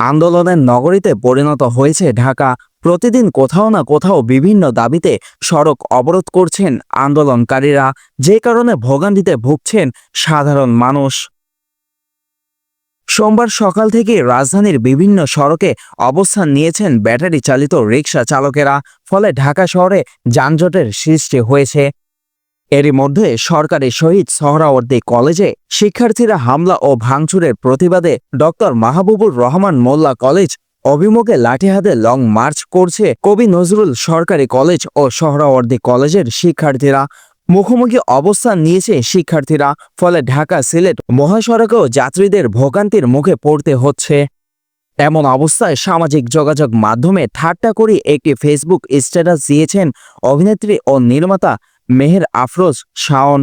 আন্দোলনের নগরীতে পরিণত হয়েছে ঢাকা। প্রতিদিন কোথাও না কোথাও বিভিন্ন দাবিতে সড়ক অবরোধ করছেন আন্দোলনকারীরা। যে কারণে ভোগান্তিতে ভুগছেন সাধারণ মানুষ। সোমবার সকাল থেকে রাজধানীর বিভিন্ন সড়কে অবস্থান নিয়েছেন ব্যাটারি চালিত রিকশা চালকেরা। ফলে ঢাকা শহরে যানজটের সৃষ্টি হয়েছে। এরই মধ্যে সরকারি শহীদ সোহরাওয়ার্দী কলেজে শিক্ষার্থীরা হামলা ও ভাঙচুরের প্রতিবাদে ডক্টর মাহবুবুর রহমান মোল্লা কলেজ অভিমুখে লাঠিহাতে লং মার্চ করছে কবি নজরুল সরকারি কলেজ ও সোহরাওয়ার্দী কলেজের শিক্ষার্থীরা। মুখোমুখি অবস্থান নিয়েছে শিক্ষার্থীরা, ফলে ঢাকা সিলেট মহাসড়কেও যাত্রীদের ভোগান্তির মুখে পড়তে হচ্ছে। এমন অবস্থায় সামাজিক যোগাযোগ মাধ্যমে ঠাট্টা করে একটি ফেসবুক স্ট্যাটাস দিয়েছেন অভিনেত্রী ও নির্মাতা মেহের আফরোজ, শাওন।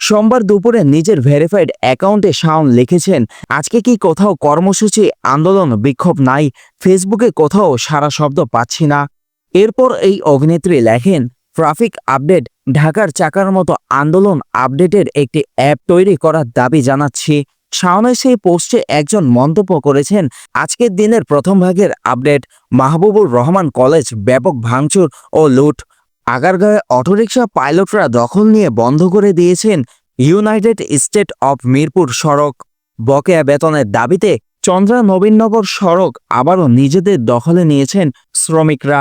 সোমবার দুপুরে নিজের ভেরিফাইড অ্যাকাউন্টে শাওন লিখেছেন, আজকে কি কোথাও কর্মসূচি, আন্দোলন, বিক্ষোভ নাই, ফেসবুকে কোথাও সারা শব্দ পাচ্ছি না। এরপর এই অভিনেত্রী লেখেন, ট্রাফিক আপডেট, ঢাকার চাকার মতো আন্দোলন আপডেটের একটি অ্যাপ তৈরি করার দাবি জানাচ্ছি। শাওনের সেই পোস্টে একজন মন্তব্য করেছেন, আজকের দিনের প্রথম ভাগের আপডেট, মাহবুবুর রহমান কলেজ ব্যাপক ভাঙচুর ও লুট। আগারগাঁয়ে অটোরিকশা পাইলটরা দখল নিয়ে বন্ধ করে দিয়েছেন ইউনাইটেড স্টেট অব মিরপুর সড়ক। বকেয়া বেতনের দাবিতে চন্দ্রা নবীনগর সড়ক আবারও নিজেদের দখলে নিয়েছেন শ্রমিকরা।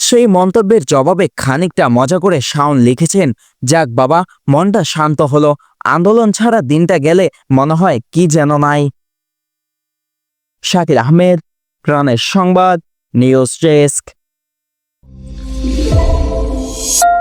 সেই মন্তব্যের জবাবে খানিকটা মজা করে শাওন লিখেছেন, যাক বাবা, মনটা শান্ত হলো, আন্দোলন ছাড়া দিনটা গেলে মনে হয় কি যেন নাই। শাকির আহমেদ, প্রাণের সংবাদ, নিউজ ডেস্ক। Thank you.